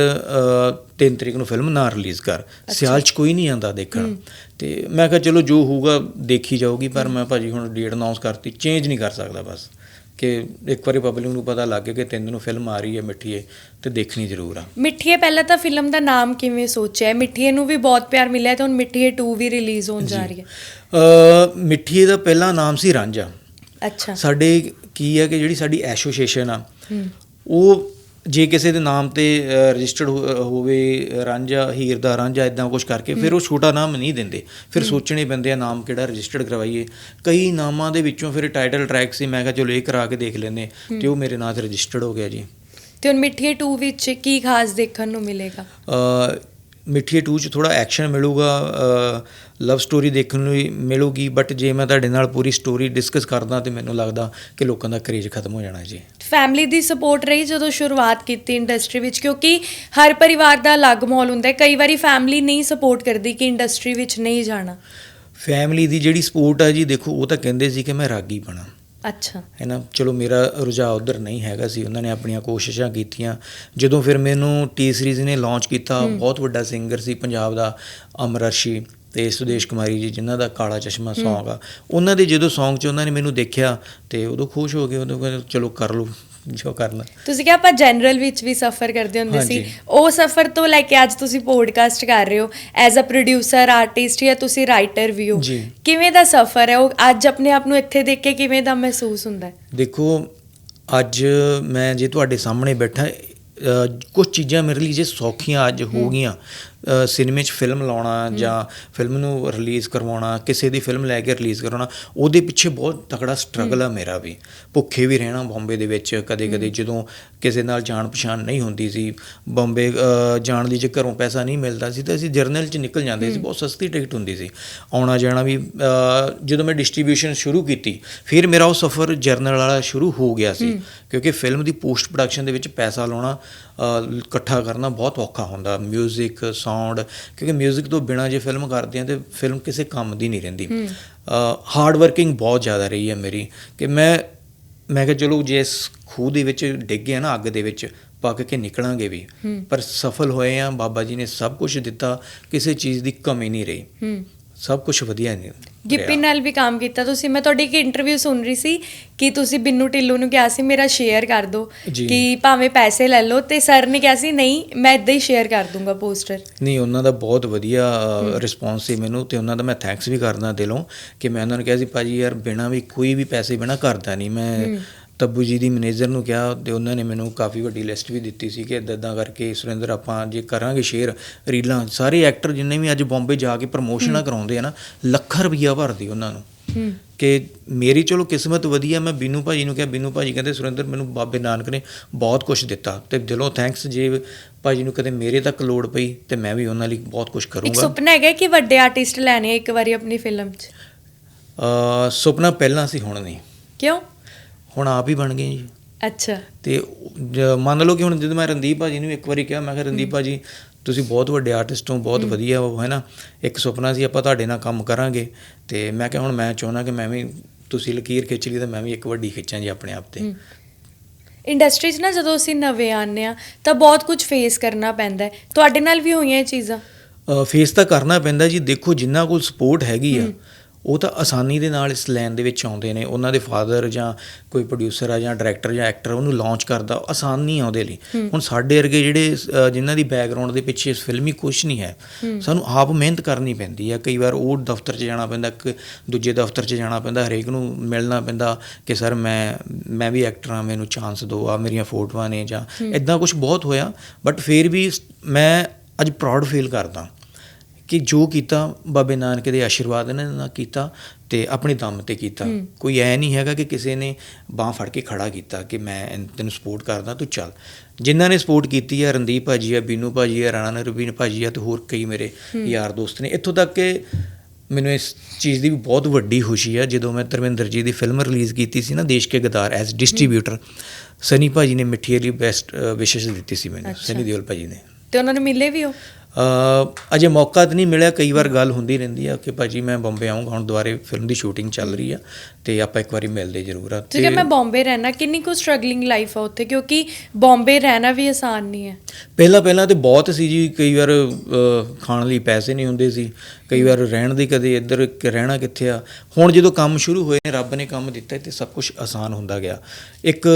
3 ਤਰੀਕ ਨੂੰ ਫਿਲਮ ਨਾ ਰਿਲੀਜ਼ ਕਰ। ਸਿਆਲ 'ਚ ਕੋਈ ਨਹੀਂ ਆਂਦਾ ਦੇਖਣ। ਤੇ ਮੈਂ ਕਿਹਾ ਚਲੋ ਜੋ ਹੋਊਗਾ ਦੇਖੀ ਜਾਊਗੀ ਪਰ ਮੈਂ ਭਾਜੀ ਹੁਣ ਡੇਟ ਅਨਾਉਂਸ ਕਰਤੀ ਚੇਂਜ ਨਹੀਂ ਕਰ ਸਕਦਾ ਬਸ। ਕਿ ਇੱਕ ਵਾਰੀ ਪਬਲਿਕ ਨੂੰ ਪਤਾ ਲੱਗ ਗਿਆ ਕਿ ਤਿੰਨ ਨੂੰ ਫਿਲਮ ਆ ਰਹੀ ਹੈ ਮਿੱਠੀਏ ਤੇ ਦੇਖਣੀ ਜ਼ਰੂਰ ਆ। ਮਿੱਠੀਏ ਪਹਿਲਾਂ ਤਾਂ ਫਿਲਮ ਦਾ ਨਾਮ ਕਿਵੇਂ ਸੋਚਿਆ? ਮਿੱਠੀਏ ਨੂੰ ਵੀ ਬਹੁਤ ਪਿਆਰ ਮਿਲਿਆ ਤੇ ਹੁਣ ਮਿੱਠੀਏ 2 ਵੀ ਰਿਲੀਜ਼ ਹੋਣ ਜਾ ਰਹੀ ਹੈ। ਅ ਮਿੱਠੀਏ ਦਾ ਪਹਿਲਾ ਨਾਮ ਸੀ ਰਾਂਝਾ। ਅੱਛਾ। ਸਾਡੇ ਕੀ ਹੈ ਕਿ ਜਿਹੜੀ ਸਾਡੀ ਐਸੋਸੀਏਸ਼ਨ ਆ ਉਹ ਜੇ ਕਿਸੇ ਦੇ ਨਾਮ ਤੇ ਰਜਿਸਟਰਡ ਹੋਵੇ ਰਾਂਝਾ ਹੀਰ ਦਾ ਰਾਂਝਾ ਇਦਾਂ ਕੁਝ ਕਰਕੇ ਫਿਰ ਉਹ ਛੋਟਾ ਨਾਮ ਨਹੀਂ ਦਿੰਦੇ। ਫਿਰ ਸੋਚਣੇ ਪੈਂਦੇ ਆ ਨਾਮ ਕਿਹੜਾ ਰਜਿਸਟਰਡ ਕਰਵਾਈਏ। ਕਈ ਨਾਮਾਂ ਦੇ ਵਿੱਚੋਂ ਫਿਰ ਟਾਈਟਲ ਟਰੈਕ ਸੀ ਮੈਂ ਕਿਹਾ ਚਲੋ ਇਹ ਕਰਾ ਕੇ ਦੇਖ ਲੈਂਦੇ ਤੇ ਉਹ ਮੇਰੇ ਨਾਂ ਤੇ ਰਜਿਸਟਰਡ ਹੋ ਗਿਆ ਜੀ। ਤੇ ਹੁਣ ਮਿੱਠੀਏ 2 ਵਿੱਚ ਕੀ ਖਾਸ ਦੇਖਣ ਨੂੰ ਮਿਲੇਗਾ? ਮਿੱਠੀਏ 2 ਚ ਥੋੜਾ ਐਕਸ਼ਨ ਮਿਲੂਗਾ ਲਵ ਸਟੋਰੀ ਦੇਖਣ ਨੂੰ ਮਿਲੂਗੀ ਬਟ ਜੇ ਮੈਂ ਤੁਹਾਡੇ ਨਾਲ ਪੂਰੀ ਸਟੋਰੀ ਡਿਸਕਸ ਕਰਦਾ ਤੇ ਮੈਨੂੰ ਲੱਗਦਾ ਕਿ ਲੋਕਾਂ ਦਾ ਕਰੇਜ ਖਤਮ ਹੋ ਜਾਣਾ ਜੀ। ਫੈਮਿਲੀ ਦੀ ਸਪੋਰਟ ਰਹੀ ਜਦੋਂ ਸ਼ੁਰੂਆਤ ਕੀਤੀ ਇੰਡਸਟਰੀ ਵਿੱਚ ਕਿਉਂਕਿ ਹਰ ਪਰਿਵਾਰ ਦਾ ਅਲੱਗ ਮਾਹੌਲ ਹੁੰਦਾ ਹੈ। ਕਈ ਵਾਰੀ ਫੈਮਿਲੀ ਨਹੀਂ ਸਪੋਰਟ ਕਰਦੀ ਕਿ ਇੰਡਸਟਰੀ ਵਿੱਚ ਨਹੀਂ ਜਾਣਾ। ਫੈਮਿਲੀ ਦੀ ਜਿਹੜੀ ਸਪੋਰਟ ਆ ਜੀ ਦੇਖੋ ਉਹ ਤਾਂ ਕਹਿੰਦੇ ਸੀ ਕਿ ਮੈਂ ਰਾਗੀ ਬਣਾ। ਅੱਛਾ। ਹੈ ਨਾ? ਚਲੋ ਮੇਰਾ ਰੁਝਾਅ ਉਧਰ ਨਹੀਂ ਹੈਗਾ ਸੀ। ਉਹਨਾਂ ਨੇ ਆਪਣੀਆਂ ਕੋਸ਼ਿਸ਼ਾਂ ਕੀਤੀਆਂ। ਜਦੋਂ ਫਿਰ ਮੈਨੂੰ ਟੀ ਸੀਰੀਜ਼ ਨੇ ਲਾਂਚ ਕੀਤਾ ਬਹੁਤ ਵੱਡਾ ਸਿੰਗਰ ਸੀ ਪੰਜਾਬ ਦਾ ਅਮਰ ਅਰਸ਼ੀ ਤੇ ਸੁਦੇਸ਼ ਕੁਮਾਰੀ ਜੀ ਜਿਨ੍ਹਾਂ ਦਾ ਕਾਲਾ ਚਸ਼ਮਾ Song ਆ। ਉਹਨਾਂ ਦੇ ਜਦੋਂ Song 'ਚ ਉਹਨਾਂ ਨੇ ਮੈਨੂੰ ਦੇਖਿਆ ਤੇ ਉਦੋਂ ਖੁਸ਼ ਹੋ ਗਏ ਉਦੋਂ ਚਲੋ ਕਰ ਲਓ। ਜੋ ਕਰਨਾ। ਤੁਸੀਂ ਕਿਹਾ ਆਪਾਂ ਜਨਰਲ ਵਿੱਚ ਵੀ ਸਫਰ ਕਰਦੇ ਹੁੰਦੇ ਸੀ। ਉਹ ਸਫਰ ਤੋਂ ਲੈ ਕੇ ਅੱਜ ਤੁਸੀਂ ਪੋਡਕਾਸਟ ਕਰ ਰਹੇ ਹੋ ਐਜ਼ ਅ ਪ੍ਰੋਡਿਊਸਰ ਆਰਟਿਸਟ ਜਾਂ ਤੁਸੀਂ ਰਾਈਟਰ ਵੀ ਹੋ। ਕਿਵੇਂ ਦਾ ਸਫਰ ਹੈ? ਉਹ ਅੱਜ ਆਪਣੇ ਆਪ ਨੂੰ ਇੱਥੇ ਦੇਖ ਕੇ ਕਿਵੇਂ ਦਾ ਮਹਿਸੂਸ ਹੁੰਦਾ ਹੈ? ਦੇਖੋ ਅੱਜ ਮੈਂ ਜੇ ਤੁਹਾਡੇ ਸਾਹਮਣੇ ਬੈਠਾ ਕੁਝ ਚੀਜ਼ਾਂ ਮੇਰੇ ਲਈ ਜੇ ਸੌਖੀਆਂ ਅੱਜ ਹੋ। ਗਈਆਂ ਸਿਨੇਮੇ 'ਚ ਫਿਲਮ ਲਾਉਣਾ ਜਾਂ ਫਿਲਮ ਨੂੰ ਰਿਲੀਜ਼ ਕਰਵਾਉਣਾ ਕਿਸੇ ਦੀ ਫਿਲਮ ਲੈ ਕੇ ਰਿਲੀਜ਼ ਕਰਾਉਣਾ ਉਹਦੇ ਪਿੱਛੇ ਬਹੁਤ ਤਕੜਾ ਸਟਰਗਲ ਆ ਮੇਰਾ ਵੀ। ਭੁੱਖੇ ਵੀ ਰਹਿਣਾ ਬੰਬੇ ਦੇ ਵਿੱਚ ਕਦੇ ਕਦੇ ਜਦੋਂ ਕਿਸੇ ਨਾਲ ਜਾਣ ਪਛਾਣ ਨਹੀਂ ਹੁੰਦੀ ਸੀ ਬੰਬੇ ਜਾਣ ਦੀ ਜੇ ਘਰੋਂ ਪੈਸਾ ਨਹੀਂ ਮਿਲਦਾ ਸੀ ਤਾਂ ਅਸੀਂ ਜਰਨਲ 'ਚ ਨਿਕਲ ਜਾਂਦੇ ਸੀ ਬਹੁਤ ਸਸਤੀ ਟਿਕਟ ਹੁੰਦੀ ਸੀ। ਆਉਣਾ ਜਾਣਾ ਵੀ ਜਦੋਂ ਮੈਂ ਡਿਸਟ੍ਰੀਬਿਊਸ਼ਨ ਸ਼ੁਰੂ ਕੀਤੀ ਫਿਰ ਮੇਰਾ ਉਹ ਸਫ਼ਰ ਜਰਨਲ ਵਾਲਾ ਸ਼ੁਰੂ ਹੋ ਗਿਆ ਸੀ ਕਿਉਂਕਿ ਫਿਲਮ ਦੀ ਪੋਸਟ ਪ੍ਰੋਡਕਸ਼ਨ ਦੇ ਵਿੱਚ ਪੈਸਾ ਲਾਉਣਾ ਇਕੱਠਾ ਕਰਨਾ ਬਹੁਤ ਔਖਾ ਹੁੰਦਾ। 뮤직 ਸਾਊਂਡ ਕਿਉਂਕਿ 뮤직 ਤੋਂ ਬਿਨਾ ਜੇ ਫਿਲਮ ਕਰਦੇ ਆ ਤੇ ਫਿਲਮ ਕਿਸੇ ਕੰਮ ਦੀ ਨਹੀਂ ਰਹਿੰਦੀ। ਹਾਰਡ ਵਰਕਿੰਗ ਬਹੁਤ ਜ਼ਿਆਦਾ ਰਹੀ ਹੈ ਮੇਰੀ ਕਿ ਮੈਂ ਮੈਂ ਕਿਹਾ ਚਲੋ ਜੇ ਇਸ ਖੂਹ ਦੇ ਵਿੱਚ ਡਿੱਗੇ ਆ ਨਾ ਅੱਗ ਦੇ ਵਿੱਚ ਪੱਕ ਕੇ ਨਿਕਲਾਂਗੇ ਵੀ। ਪਰ ਸਫਲ ਹੋਏ ਆ ਬਾਬਾ ਜੀ ਨੇ ਸਭ ਕੁਝ ਦਿੱਤਾ ਕਿਸੇ ਚੀਜ਼ ਦੀ ਕਮੀ ਨਹੀਂ ਰਹੀ। ਸਭ ਕੁਝ ਵਧੀਆ ਨਹੀਂ ਗਿੱਪੀ। ਨਾਲ ਵੀ ਕੰਮ ਕੀਤਾ। ਤੁਸੀਂ ਮੈਂ ਤੁਹਾਡੀ ਇੱਕ ਇੰਟਰਵਿਊ ਸੁਣ ਰਹੀ ਸੀ ਕਿ ਤੁਸੀਂ ਬਿੰਨੂ ਢਿੱਲੋਂ ਨੂੰ ਕਿਹਾ ਸੀ ਮੇਰਾ ਸ਼ੇਅਰ ਕਰ ਦਿਓ। ਕਿ ਭਾਵੇਂ ਪੈਸੇ ਲੈ ਲਓ। ਤੇ ਸਰ ਨੇ ਕਿਹਾ ਸੀ ਨਹੀਂ ਮੈਂ ਇਦਾਂ ਹੀ ਸ਼ੇਅਰ ਕਰ ਦੂੰਗਾ ਪੋਸਟਰ ਨਹੀਂ ਉਹਨਾਂ ਦਾ ਬਹੁਤ ਵਧੀਆ ਰਿਸਪੌਂਸ ਸੀ ਮੈਨੂੰ ਤੇ ਉਹਨਾਂ ਦਾ ਮੈਂ ਥੈਂਕਸ ਵੀ ਕਰਦਾ ਦਿਲੋਂ ਕਿ ਮੈਂ ਉਹਨਾਂ ਨੂੰ ਕਿਹਾ ਸੀ ਭਾਜੀ ਯਾਰ ਬਿਨਾ ਵੀ ਕੋਈ ਵੀ ਪੈਸੇ ਬਿਨਾ ਕਰਦਾ ਨਹੀਂ। ਮੈਂ ਤੱਬੂ ਜੀ ਦੀ ਮੈਨੇਜਰ ਨੂੰ ਕਿਹਾ ਤੇ ਉਹਨਾਂ ਨੇ ਮੈਨੂੰ ਕਾਫੀ ਵੱਡੀ ਲਿਸਟ ਵੀ ਦਿੱਤੀ ਸੀ ਕਿ ਇਦਾਂ ਇਦਾਂ ਕਰਕੇ ਸੁਰਿੰਦਰ ਆਪਾਂ ਜੇ ਕਰਾਂਗੇ ਸ਼ੇਅਰ ਰੀਲਾਂ ਸਾਰੇ ਐਕਟਰ ਜਿੰਨੇ ਵੀ ਅੱਜ ਬੰਬੇ ਜਾ ਕੇ ਪ੍ਰਮੋਸ਼ਨਾਂ ਕਰਾਉਂਦੇ ਆ ਨਾ ਲੱਖਾਂ ਰੁਪਈਆ ਭਰਦੀ ਉਹਨਾਂ ਨੂੰ। ਕਿ ਮੇਰੀ ਚਲੋ ਕਿਸਮਤ ਵਧੀਆ ਮੈਂ ਬਿੰਨੂ ਭਾਜੀ ਨੂੰ ਕਿਹਾ ਬਿੰਨੂ ਭਾਜੀ ਕਹਿੰਦੇ ਸੁਰਿੰਦਰ ਮੈਨੂੰ ਬਾਬੇ ਨਾਨਕ ਨੇ ਬਹੁਤ ਕੁਝ ਦਿੱਤਾ ਤੇ ਦਿਲੋਂ ਥੈਂਕਸ ਜੇ ਭਾਜੀ ਨੂੰ ਕਦੇ ਮੇਰੇ ਤੱਕ ਲੋੜ ਪਈ ਤੇ ਮੈਂ ਵੀ ਉਹਨਾਂ ਲਈ ਬਹੁਤ ਕੁਝ ਇੱਕ ਕਰੂੰਗਾ ਸੁਪਨਾ ਹੈਗਾ ਕਿ ਵੱਡੇ ਆਰਟਿਸਟ ਲੈਣੇ ਇੱਕ ਵਾਰੀ ਆਪਣੀ ਫਿਲਮ 'ਚ? ਅ ਸੁਪਨਾ ਪਹਿਲਾਂ ਸੀ ਹੁਣ ਨਹੀਂ। ਕਿਉਂ? ਹੁਣ ਆਪ ਹੀ ਬਣ ਗਏ ਜੀ। ਅੱਛਾ। ਤੇ ਮੰਨ ਲਓ ਕਿ ਹੁਣ ਜਦੋਂ ਮੈਂ ਰਣਦੀਪ ਭਾਜੀ ਨੂੰ ਇੱਕ ਵਾਰੀ ਕਿਹਾ ਮੈਂ ਕਿਹਾ ਰਣਦੀਪ ਭਾਜੀ ਤੁਸੀਂ ਬਹੁਤ ਵੱਡੇ ਆਰਟਿਸਟ ਹੋ ਬਹੁਤ ਵਧੀਆ ਹੋ ਹੈ ਨਾ? ਇੱਕ ਸੁਪਨਾ ਸੀ ਆਪਾਂ ਤੁਹਾਡੇ ਨਾਲ ਕੰਮ ਕਰਾਂਗੇ। ਤੇ ਮੈਂ ਕਿਹਾ ਹੁਣ ਮੈਂ ਚਾਹੁੰਦਾ ਕਿ ਮੈਂ ਵੀ ਤੁਸੀਂ ਲਕੀਰ ਖਿੱਚ ਲਈ ਤਾਂ ਮੈਂ ਵੀ ਇੱਕ ਵੱਡੀ ਖਿੱਚਾਂ ਜੀ ਆਪਣੇ ਆਪ ਤੇ। ਇੰਡਸਟਰੀ 'ਚ ਨਾ ਜਦੋਂ ਅਸੀਂ ਨਵੇਂ ਆਉਂਦੇ ਆ ਤਾਂ ਬਹੁਤ ਕੁਝ ਫੇਸ ਕਰਨਾ ਪੈਂਦਾ ਤੁਹਾਡੇ ਨਾਲ ਵੀ ਹੋਈਆਂ ਇਹ ਚੀਜ਼ਾਂ? ਫੇਸ ਤਾਂ ਕਰਨਾ ਪੈਂਦਾ ਜੀ। ਦੇਖੋ ਜਿੰਨਾ ਕੋਲ ਸਪੋਰਟ ਹੈਗੀ ਆ ਉਹ ਤਾਂ ਆਸਾਨੀ ਦੇ ਨਾਲ ਇਸ ਲਾਈਨ ਦੇ ਵਿੱਚ ਆਉਂਦੇ ਨੇ। ਉਹਨਾਂ ਦੇ ਫਾਦਰ ਜਾਂ ਕੋਈ ਪ੍ਰੋਡਿਊਸਰ ਆ ਜਾਂ ਡਾਇਰੈਕਟਰ ਜਾਂ ਐਕਟਰ ਉਹਨੂੰ ਲਾਂਚ ਕਰਦਾ ਆਸਾਨ ਆ ਉਹਦੇ ਲਈ। ਹੁਣ ਸਾਡੇ ਵਰਗੇ ਜਿਹੜੇ ਜਿਨ੍ਹਾਂ ਦੀ ਬੈਕਗ੍ਰਾਉਂਡ ਦੇ ਪਿੱਛੇ ਫਿਲਮੀ ਕੁਝ ਨਹੀਂ ਹੈ ਸਾਨੂੰ ਆਪ ਮਿਹਨਤ ਕਰਨੀ ਪੈਂਦੀ ਆ ਕਈ ਵਾਰ ਉਹ ਦਫ਼ਤਰ 'ਚ ਜਾਣਾ ਪੈਂਦਾ ਇੱਕ ਦੂਜੇ ਦਫ਼ਤਰ 'ਚ ਜਾਣਾ ਪੈਂਦਾ ਹਰੇਕ ਨੂੰ ਮਿਲਣਾ ਪੈਂਦਾ ਕਿ ਸਰ ਮੈਂ ਮੈਂ ਵੀ ਐਕਟਰ ਆ ਮੈਨੂੰ ਚਾਂਸ ਦਿਓ ਆ ਮੇਰੀਆਂ ਫੋਟੋਆਂ ਨੇ ਜਾਂ ਇਦਾਂ ਕੁਝ ਬਹੁਤ ਹੋਇਆ ਬਟ ਫਿਰ ਵੀ ਮੈਂ ਅੱਜ ਪ੍ਰਾਊਡ ਫੀਲ ਕਰਦਾ। ਕਿ ਜੋ ਕੀਤਾ ਬਾਬੇ ਨਾਨਕ ਦੇ ਆਸ਼ੀਰਵਾਦ ਨੇ ਨਾਲ ਕੀਤਾ ਤੇ ਆਪਣੇ ਦਮ ਤੇ ਕੀਤਾ। ਕੋਈ ਐ ਨਹੀਂ ਹੈਗਾ ਕਿ ਕਿਸੇ ਨੇ ਬਾਹ ਫੜ ਕੇ ਖੜਾ ਕੀਤਾ ਕਿ ਮੈਂ ਤੈਨੂੰ ਸਪੋਰਟ ਕਰਦਾ ਤੂੰ ਚੱਲ। ਜਿਨ੍ਹਾਂ ਨੇ ਸਪੋਰਟ ਕੀਤੀ ਆ ਰਣਦੀਪ ਭਾਜੀ ਆ ਬੀਨੂ ਭਾਜੀ ਆ ਰਾਣਾ ਨਰਵੀਨ ਭਾਜੀ ਆ ਤੇ ਹੋਰ ਕਈ ਮੇਰੇ ਯਾਰ ਦੋਸਤ ਨੇ। ਇੱਥੋਂ ਤੱਕ ਕਿ ਮੈਨੂੰ ਇਸ ਚੀਜ਼ ਦੀ ਵੀ ਬਹੁਤ ਵੱਡੀ ਖੁਸ਼ੀ ਆ ਜਦੋਂ ਮੈਂ ਧਰਮਿੰਦਰ ਜੀ ਦੀ ਫਿਲਮ ਰਿਲੀਜ਼ ਕੀਤੀ ਸੀ ਨਾ ਦੇਸ਼ ਕੇ ਗਦਾਰ ਐਜ਼ ਡਿਸਟ੍ਰੀਬਿਊਟਰ ਸਨੀ ਭਾਜੀ ਨੇ ਮਿੱਠੀ ਲਈ ਬੈਸਟ ਵਿਸ਼ੇਸ਼ ਦਿੱਤੀ ਸੀ ਮੈਨੂੰ ਸਨੀ ਦਿਓਲ ਭਾਜੀ ਨੇ। ਤੇ ਉਹਨਾਂ ਨੂੰ ਮਿਲੇ ਵੀ ਹੋ ਅਜੇ ਮੌਕਾ ਤਾਂ ਨਹੀਂ ਮਿਲਿਆ ਕਈ ਵਾਰ ਗੱਲ ਹੁੰਦੀ ਰਹਿੰਦੀ ਆ ਕਿ ਭਾਜੀ ਮੈਂ ਬੰਬੇ ਆਉਂਗਾ ਹੁਣ ਦੁਬਾਰੇ ਫਿਲਮ ਦੀ ਸ਼ੂਟਿੰਗ ਚੱਲ ਰਹੀ ਆ ਤੇ ਆਪਾਂ ਇੱਕ ਵਾਰੀ ਮਿਲਦੇ ਜ਼ਰੂਰ ਆ। ਠੀਕ ਹੈ ਮੈਂ ਬੰਬੇ ਰਹਿਣਾ ਕਿੰਨੀ ਕੁ ਸਟਰਗਲਿੰਗ ਲਾਈਫ ਆ ਉੱਥੇ? ਕਿਉਂਕਿ ਬੰਬੇ ਰਹਿਣਾ ਵੀ ਆਸਾਨ ਨਹੀਂ ਹੈ। ਪਹਿਲਾਂ ਪਹਿਲਾਂ ਤੇ ਬਹੁਤ ਸੀ ਜੀ ਕਈ ਵਾਰ ਖਾਣ ਲਈ ਪੈਸੇ ਨਹੀਂ ਹੁੰਦੇ ਸੀ ਕਈ ਵਾਰ ਰਹਿਣ ਦੀ ਕਦੇ ਇੱਧਰ ਰਹਿਣਾ ਕਿੱਥੇ ਆ। ਹੁਣ ਜਦੋਂ ਕੰਮ ਸ਼ੁਰੂ ਹੋਏ ਨੇ ਰੱਬ ਨੇ ਕੰਮ ਦਿੱਤਾ ਤੇ ਸਭ ਕੁਝ ਆਸਾਨ ਹੁੰਦਾ ਗਿਆ। ਇੱਕ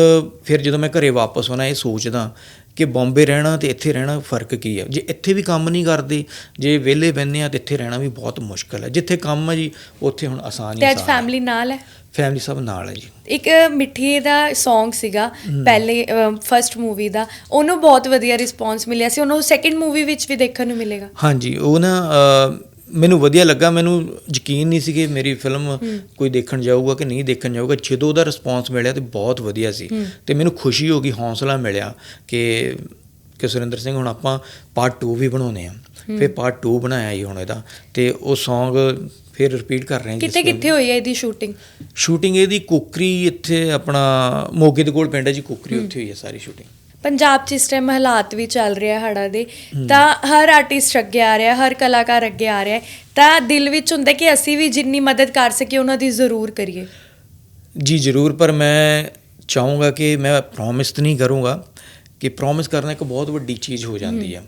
ਫਿਰ ਜਦੋਂ ਮੈਂ ਘਰੇ ਵਾਪਸ ਆਉਣਾ ਇਹ ਸੋਚਦਾ ਕਿ ਬੰਬੇ ਰਹਿਣਾ ਤੇ ਇੱਥੇ ਰਹਿਣਾ ਫ਼ਰਕ ਕੀ ਆ? ਜੇ ਇੱਥੇ ਵੀ ਕੰਮ ਨਹੀਂ ਕਰਦੇ ਜੇ ਵਿਹਲੇ ਬੈੰਦੇ ਆ ਤੇ ਇੱਥੇ ਰਹਿਣਾ ਵੀ ਬਹੁਤ ਮੁਸ਼ਕਲ ਹੈ ਜਿੱਥੇ ਕੰਮ ਆ ਜੀ ਉੱਥੇ ਹੁਣ ਆਸਾਨ ਹੀ ਤੇ ਅੱਜ ਆਸਾਨ ਹੈ ਫੈਮਿਲੀ ਨਾਲ ਹੈ ਫੈਮਿਲੀ ਸਭ ਨਾਲ ਹੈ ਜੀ। ਇੱਕ ਮਿੱਠੀਏ ਦਾ Song ਸੀਗਾ ਪਹਿਲੇ ਫਰਸਟ ਮੂਵੀ ਦਾ। ਉਹਨੂੰ ਬਹੁਤ ਵਧੀਆ ਰਿਸਪੌਂਸ ਮਿਲਿਆ ਸੀ। ਉਹਨੂੰ ਸੈਕੰਡ ਮੂਵੀ ਵਿੱਚ ਵੀ ਦੇਖਣ ਨੂੰ ਮਿਲੇਗਾ। ਹਾਂਜੀ ਉਹ ਨਾ ਅ, ਮੈਨੂੰ ਵਧੀਆ ਲੱਗਾ ਮੈਨੂੰ ਯਕੀਨ ਨਹੀਂ ਸੀ ਕਿ ਮੇਰੀ ਫਿਲਮ ਕੋਈ ਦੇਖਣ ਜਾਊਗਾ ਕਿ ਨਹੀਂ ਦੇਖਣ ਜਾਊਗਾ। ਜਦੋਂ ਉਹਦਾ ਰਿਸਪੌਂਸ ਮਿਲਿਆ ਤੇ ਬਹੁਤ ਵਧੀਆ ਸੀ। ਤੇ ਮੈਨੂੰ ਖੁਸ਼ੀ ਹੋ ਗਈ ਹੌਸਲਾ ਮਿਲਿਆ ਕਿ ਕਿ ਸੁਰਿੰਦਰ ਸਿੰਘ ਹੁਣ ਆਪਾਂ ਪਾਰਟ 2 ਵੀ ਬਣਾਉਨੇ ਆ ਫਿਰ ਪਾਰਟ 2 ਬਣਾਇਆ ਜੀ ਹੁਣ ਇਹਦਾ। ਤੇ ਉਹ Song ਫਿਰ ਰਿਪੀਟ ਕਰ ਰਹੇ ਹਾਂ ਕਿੱਥੇ ਕਿੱਥੇ ਹੋਈ ਹੈ ਇਹਦੀ ਸ਼ੂਟਿੰਗ ਸ਼ੂਟਿੰਗ ਇਹਦੀ ਕੁਕਰੀ ਇੱਥੇ ਆਪਣਾ ਮੋਗੇ ਦੇ ਕੋਲ ਪਿੰਡ ਹੈ ਜੀ ਕੁਕਰੀ ਉੱਥੇ ਹੋਈ ਹੈ ਸਾਰੀ ਸ਼ੂਟਿੰਗ ਪੰਜਾਬ 'ਚ ਇਸ ਟਾਈਮ ਹਾਲਾਤ ਵੀ ਚੱਲ ਰਿਹਾ ਹੜਾ ਦੇ ਤਾਂ ਹਰ ਆਰਟਿਸਟ ਅੱਗੇ ਆ ਰਿਹਾ ਹਰ ਕਲਾਕਾਰ ਅੱਗੇ ਆ ਰਿਹਾ। ਤਾਂ ਦਿਲ ਵਿੱਚ ਹੁੰਦਾ ਕਿ ਅਸੀਂ ਵੀ ਜਿੰਨੀ ਮਦਦ ਕਰ ਸਕੀਏ ਉਹਨਾਂ ਦੀ ਜ਼ਰੂਰ ਕਰੀਏ। ਜੀ ਜ਼ਰੂਰ ਪਰ ਮੈਂ ਚਾਹੂੰਗਾ ਕਿ ਮੈਂ ਪ੍ਰੋਮਿਸ ਨਹੀਂ ਕਰੂੰਗਾ ਕਿ ਪ੍ਰੋਮਿਸ ਕਰਨਾ ਇੱਕ ਬਹੁਤ ਵੱਡੀ ਚੀਜ਼ ਹੋ ਜਾਂਦੀ ਹੈ।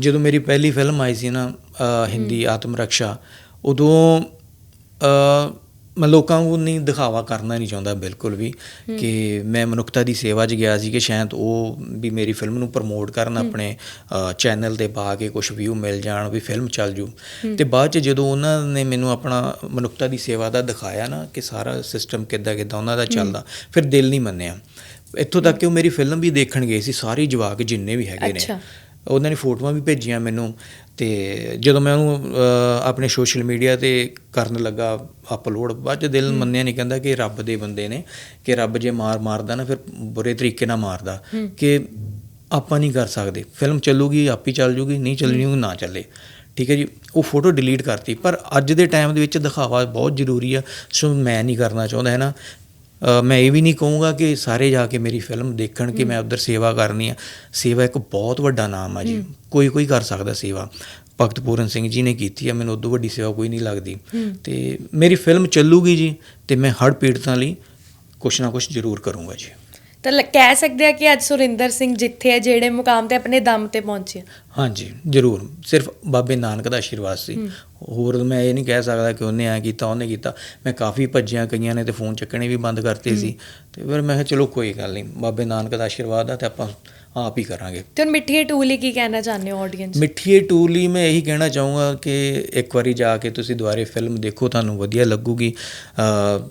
ਜਦੋਂ ਮੇਰੀ ਪਹਿਲੀ ਫਿਲਮ ਆਈ ਸੀ ਨਾ ਹਿੰਦੀ ਆਤਮ ਰਕਸ਼ਾ ਉਦੋਂ ਮੈਂ ਲੋਕਾਂ ਨੂੰ ਨਹੀਂ ਦਿਖਾਵਾ ਕਰਨਾ ਨਹੀਂ ਚਾਹੁੰਦਾ ਬਿਲਕੁਲ ਵੀ ਕਿ ਮੈਂ ਮਨੁੱਖਤਾ ਦੀ ਸੇਵਾ 'ਚ ਗਿਆ ਸੀ ਕਿ ਸ਼ਾਇਦ ਉਹ ਵੀ ਮੇਰੀ ਫਿਲਮ ਨੂੰ ਪ੍ਰਮੋਟ ਕਰਨ ਆਪਣੇ ਚੈਨਲ ਤੇ ਪਾ ਕੇ ਕੁਝ ਵਿਊ ਮਿਲ ਜਾਣ ਵੀ ਫਿਲਮ ਚੱਲ ਜੂ। ਤੇ ਬਾਅਦ 'ਚ ਜਦੋਂ ਉਹਨਾਂ ਨੇ ਮੈਨੂੰ ਆਪਣਾ ਮਨੁੱਖਤਾ ਦੀ ਸੇਵਾ ਦਾ ਦਿਖਾਇਆ ਨਾ ਕਿ ਸਾਰਾ ਸਿਸਟਮ ਕਿੱਦਾਂ ਕਿੱਦਾਂ ਉਹਨਾਂ ਦਾ ਚੱਲਦਾ ਫਿਰ ਦਿਲ ਨਹੀਂ ਮੰਨਿਆ। ਇੱਥੋਂ ਤੱਕ ਕਿ ਉਹ ਮੇਰੀ ਫਿਲਮ ਵੀ ਦੇਖਣ ਗਏ ਸੀ ਸਾਰੇ ਜਵਾਕ ਜਿੰਨੇ ਵੀ ਹੈਗੇ ਨੇ। ਅੱਛਾ। ਉਹਨਾਂ ਨੇ ਫੋਟੋਆਂ ਵੀ ਭੇਜੀਆਂ ਮੈਨੂੰ ਤੇ ਜਦੋਂ ਮੈਂ ਉਹਨੂੰ ਆਪਣੇ ਸੋਸ਼ਲ ਮੀਡੀਆ ਤੇ ਕਰਨ ਲੱਗਾ ਅਪਲੋਡ ਬਾਅਦ ਚ ਦਿਲ ਮੰਨਿਆ ਨਹੀਂ ਕਹਿੰਦਾ ਕਿ ਰੱਬ ਦੇ ਬੰਦੇ ਨੇ ਕਿ ਰੱਬ ਜੇ ਮਾਰ ਮਾਰਦਾ ਨਾ ਫਿਰ ਬੁਰੇ ਤਰੀਕੇ ਨਾਲ ਮਾਰਦਾ ਕਿ ਆਪਾਂ ਨਹੀਂ ਕਰ ਸਕਦੇ। ਫਿਲਮ ਚੱਲੂਗੀ ਆਪੀ ਚੱਲ ਜੂਗੀ ਨਹੀਂ ਚੱਲਣੀ ਉਹ ਨਾ ਚੱਲੇ। ਠੀਕ ਹੈ ਜੀ? ਉਹ ਫੋਟੋ ਡਿਲੀਟ ਕਰਤੀ। ਪਰ ਅੱਜ ਦੇ ਟਾਈਮ ਦੇ ਵਿੱਚ ਦਿਖਾਵਾ ਬਹੁਤ ਜ਼ਰੂਰੀ ਆ। ਸੋ ਮੈਂ ਨਹੀਂ ਕਰਨਾ ਚਾਹੁੰਦਾ ਹੈ ਨਾ? ਮੈਂ ਇਹ ਵੀ ਨਹੀਂ ਕਹੂੰਗਾ ਕਿ ਸਾਰੇ ਜਾ ਕੇ ਮੇਰੀ ਫਿਲਮ ਦੇਖਣ ਕਿ ਮੈਂ ਉਧਰ ਸੇਵਾ ਕਰਨੀ ਆ। ਸੇਵਾ ਇੱਕ ਬਹੁਤ ਵੱਡਾ ਨਾਮ ਆ ਜੀ। ਕੋਈ ਕੋਈ ਕਰ ਸਕਦਾ ਸੇਵਾ। ਭਗਤ ਪੂਰਨ ਸਿੰਘ ਜੀ ਨੇ ਕੀਤੀ ਆ ਮੈਨੂੰ ਉਦੋਂ ਵੱਡੀ ਸੇਵਾ ਕੋਈ ਨਹੀਂ ਲੱਗਦੀ। ਤੇ ਮੇਰੀ ਫਿਲਮ ਚੱਲੂਗੀ ਜੀ ਤੇ ਮੈਂ ਹੜ ਪੀੜਤਾਂ ਲਈ ਕੁਛ ਨਾ ਕੁਛ ਜ਼ਰੂਰ ਕਰੂੰਗਾ ਜੀ। ਤਾਂ ਲ- ਕਹਿ ਸਕਦੇ ਆ ਕਿ ਅੱਜ ਸੁਰਿੰਦਰ ਸਿੰਘ ਜਿੱਥੇ ਹੈ ਜਿਹੜੇ ਮੁਕਾਮ ਤੇ ਆਪਣੇ ਦਮ ਤੇ ਪਹੁੰਚੇ ਹਾਂਜੀ ਜ਼ਰੂਰ। ਸਿਰਫ ਬਾਬੇ ਨਾਨਕ ਦਾ ਆਸ਼ੀਰਵਾਦ ਸੀ। ਹੋਰ ਮੈਂ ਇਹ ਨਹੀਂ ਕਹਿ ਸਕਦਾ ਕਿ ਉਹਨੇ ਐ ਕੀਤਾ ਉਹਨੇ ਕੀਤਾ। ਮੈਂ ਕਾਫੀ ਭੱਜਿਆ ਕਈਆਂ ਨੇ ਤੇ ਫੋਨ ਚੱਕਣੇ ਵੀ ਬੰਦ ਕਰਤੇ ਸੀ। ਤੇ ਫਿਰ ਮੈਂ ਕਿਹਾ ਚਲੋ ਕੋਈ ਗੱਲ ਨਹੀਂ ਬਾਬੇ ਨਾਨਕ ਦਾ ਆਸ਼ੀਰਵਾਦ ਆ ਤੇ ਆਪਾਂ ਆਪ ਹੀ ਕਰਾਂਗੇ। ਤੇ ਹੁਣ ਮਿੱਠੀਏ ਟੂ ਲਈ ਕੀ ਕਹਿਣਾ ਚਾਹੁੰਦੇ ਹੋ ਆਡੀਅנס ਮਿੱਠੀਏ ਟੂਰ ਲਈ ਮੈਂ ਇਹੀ ਕਹਿਣਾ ਚਾਹੂੰਗਾ ਕਿ ਇੱਕ ਵਾਰੀ ਜਾ ਕੇ ਤੁਸੀਂ ਦੁਬਾਰੇ ਫਿਲਮ ਦੇਖੋ ਤੁਹਾਨੂੰ ਵਧੀਆ ਲੱਗੂਗੀ। ਅ,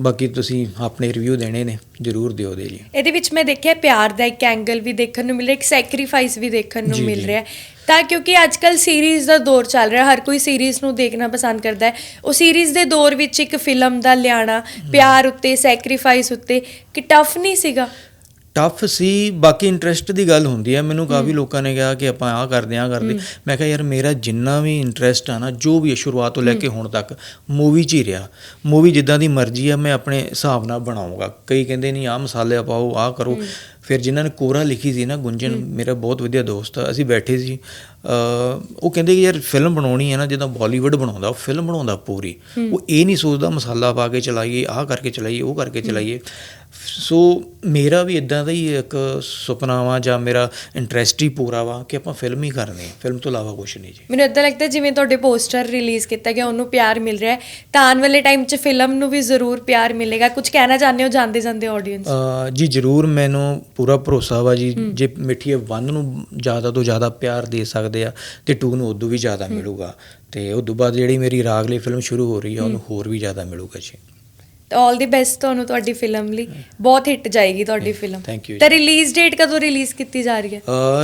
ਬਾਕੀ ਤੁਸੀਂ ਆਪਣੇ ਰਿਵਿਊ ਦੇਣੇ ਨੇ ਜ਼ਰੂਰ ਦਿਓ ਦੇ ਜੀ ਇਹਦੇ ਵਿੱਚ ਮੈਂ ਦੇਖਿਆ ਪਿਆਰ ਦਾ ਇੱਕ ਐਂਗਲ ਵੀ ਦੇਖਣ ਨੂੰ ਮਿਲ ਰਿਹਾ ਇੱਕ ਸੈਕਰੀਫਾਈਸ ਵੀ ਦੇਖਣ ਨੂੰ ਮਿਲ। ਰਿਹਾ। ਤਾਂ ਕਿਉਂਕਿ ਅੱਜਕੱਲ ਸੀਰੀਜ਼ ਦਾ ਦੌਰ ਚੱਲ ਰਿਹਾ ਹਰ ਕੋਈ ਸੀਰੀਜ਼ ਨੂੰ ਦੇਖਣਾ ਪਸੰਦ ਕਰਦਾ ਹੈ ਉਹ ਸੀਰੀਜ਼ ਦੇ ਦੌਰ ਵਿੱਚ ਇੱਕ ਫਿਲਮ ਦਾ ਲਿਆਣਾ ਪਿਆਰ ਉੱਤੇ ਸੈਕਰੀਫਾਈਸ ਉੱਤੇ ਕਿ ਟਫ ਨਹੀਂ ਸੀਗਾ ਟਫ ਸੀ ਬਾਕੀ ਇੰਟਰਸਟ ਦੀ ਗੱਲ ਹੁੰਦੀ ਹੈ ਮੈਨੂੰ ਕਾਫੀ ਲੋਕਾਂ ਨੇ ਕਿਹਾ ਕਿ ਆਪਾਂ ਆਹ ਕਰਦੇ ਆਹ ਕਰਦੇ। ਮੈਂ ਕਿਹਾ ਯਾਰ ਮੇਰਾ ਜਿੰਨਾ ਵੀ ਇੰਟਰਸਟ ਆ ਨਾ ਜੋ ਵੀ ਸ਼ੁਰੂਆਤ ਤੋਂ ਲੈ ਕੇ ਹੁਣ ਤੱਕ ਮੂਵੀ 'ਚ ਹੀ ਰਿਹਾ। ਮੂਵੀ ਜਿੱਦਾਂ ਦੀ ਮਰਜ਼ੀ ਆ ਮੈਂ ਆਪਣੇ ਹਿਸਾਬ ਨਾਲ ਬਣਾਉਂਗਾ। ਕਈ ਕਹਿੰਦੇ ਨਹੀਂ ਆਹ ਮਸਾਲੇ ਪਾਓ ਆਹ ਕਰੋ। ਫਿਰ ਜਿਨ੍ਹਾਂ ਨੇ ਕੋਰਾ ਲਿਖੀ ਸੀ ਨਾ ਗੁੰਜਨ ਮੇਰਾ ਬਹੁਤ ਵਧੀਆ ਦੋਸਤ ਆ। ਅਸੀਂ ਬੈਠੇ ਸੀ ਉਹ ਕਹਿੰਦੇ ਕਿ ਯਾਰ ਫਿਲਮ ਬਣਾਉਣੀ ਹੈ ਨਾ ਜਿੱਦਾਂ ਬਾਲੀਵੁੱਡ ਬਣਾਉਂਦਾ ਉਹ ਫਿਲਮ ਬਣਾਉਂਦਾ ਪੂਰੀ। ਉਹ ਇਹ ਨਹੀਂ ਸੋਚਦਾ ਮਸਾਲਾ ਪਾ ਕੇ ਚਲਾਈਏ ਆਹ ਕਰਕੇ ਚਲਾਈਏ ਉਹ ਕਰਕੇ ਚਲਾਈਏ। ਸੋ ਮੇਰਾ ਵੀ ਇਦਾਂ ਦਾ ਹੀ ਇੱਕ ਸੁਪਨਾ ਵਾ ਜਾਂ ਮੇਰਾ ਇੰਟਰਸਟ ਹੀ ਪੂਰਾ ਵਾ ਕਿ ਆਪਾਂ ਫਿਲਮ ਹੀ ਕਰਨੀ ਹੈ। ਫਿਲਮ ਤੋਂ ਇਲਾਵਾ ਕੁਝ ਨਹੀਂ ਜੀ। ਮੈਨੂੰ ਇਦਾਂ ਲੱਗਦਾ ਜਿਵੇਂ ਤੁਹਾਡੇ ਪੋਸਟਰ ਰਿਲੀਜ਼ ਕੀਤਾ ਗਿਆ ਉਹਨੂੰ ਪਿਆਰ ਮਿਲ ਰਿਹਾ ਹੈ। ਤਾਂ ਆਉਣ ਵਾਲੇ ਟਾਈਮ 'ਚ ਫਿਲਮ ਨੂੰ ਵੀ ਜ਼ਰੂਰ ਪਿਆਰ ਮਿਲੇਗਾ। ਕੁਝ ਕਹਿਣਾ ਚਾਹੁੰਦੇ ਹੋ ਜਾਂਦੇ ਜਾਂਦੇ ਆਡੀਅנס ਜੀ ਜ਼ਰੂਰ ਮੈਨੂੰ ਪੂਰਾ ਭਰੋਸਾ ਵਾ ਜੀ। ਜੇ ਮਿੱਠੀਏ 1 ਨੂੰ ਜ਼ਿਆਦਾ ਤੋਂ ਜ਼ਿਆਦਾ ਪਿਆਰ ਦੇ ਸਕਦੇ ਆ ਤੇ 2 ਨੂੰ ਉਦੋਂ ਵੀ ਜ਼ਿਆਦਾ ਮਿਲੂਗਾ। ਤੇ ਤੋਂ ਬਾਅਦ ਜਿਹੜੀ ਮੇਰੀ ਰਾਗਲੀ ਫਿਲਮ ਸ਼ੁਰੂ ਹੋ ਰਹੀ ਆ ਉਹਨੂੰ ਹੋਰ ਵੀ ਜ਼ਿਆਦਾ ਮਿਲੂਗਾ ਜੀ। ਆਲ ਦੀ ਬੈਸਟ ਤੁਹਾਨੂੰ ਤੁਹਾਡੀ ਫਿਲਮ ਲਈ। ਬਹੁਤ ਹਿੱਟ ਜਾਏਗੀ ਤੁਹਾਡੀ ਫਿਲਮ thank you ਜੀ। ਰਿਲੀਜ਼ ਡੇਟ ਕਦੋਂ ਰਿਲੀਜ਼ ਕੀਤੀ ਜਾ ਰਹੀ ਹੈ?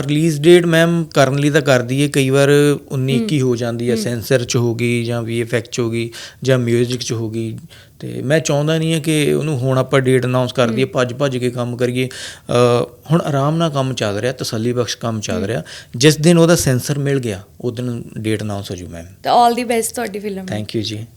ਰਿਲੀਜ਼ ਡੇਟ ਮੈਮ ਕਰਨ ਲਈ ਤਾਂ ਕਰਦੀ ਹੈ ਕਈ ਵਾਰ 19 21 ਹੋ ਜਾਂਦੀ ਹੈ। ਸੈਂਸਰ ਚ ਹੋ ਗਈ ਜਾਂ ਵੀ ਵੀਐਫਐਕਸ ਚ ਹੋ ਗਈ ਜਾਂ 뮤직 ਚ ਹੋ ਗਈ। ਤੇ ਮੈਂ ਚਾਹੁੰਦਾ ਨਹੀਂ ਹੈ ਕਿ ਉਹਨੂੰ ਹੁਣ ਆਪਾਂ ਡੇਟ ਅਨਾਉਂਸ ਕਰ ਦਈਏ ਭੱਜ ਭੱਜ ਕੇ ਕੰਮ ਕਰੀਏ। ਹੁਣ ਆਰਾਮ ਨਾਲ ਕੰਮ ਚੱਲ ਰਿਹਾ ਤਸੱਲੀ ਬਖਸ਼ ਕੰਮ ਚੱਲ ਰਿਹਾ। ਜਿਸ ਦਿਨ ਉਹਦਾ ਸੈਂਸਰ ਮਿਲ ਗਿਆ ਉਹ ਦਿਨ ਡੇਟ ਅਨਾਉਂਸ ਹੋ ਜੂ ਮੈਮ ਤਾਂ ਆਲ ਦੀ ਬੈਸਟ ਤੁਹਾਡੀ ਫਿਲਮ ਥੈਂਕ ਯੂ ਜੀ।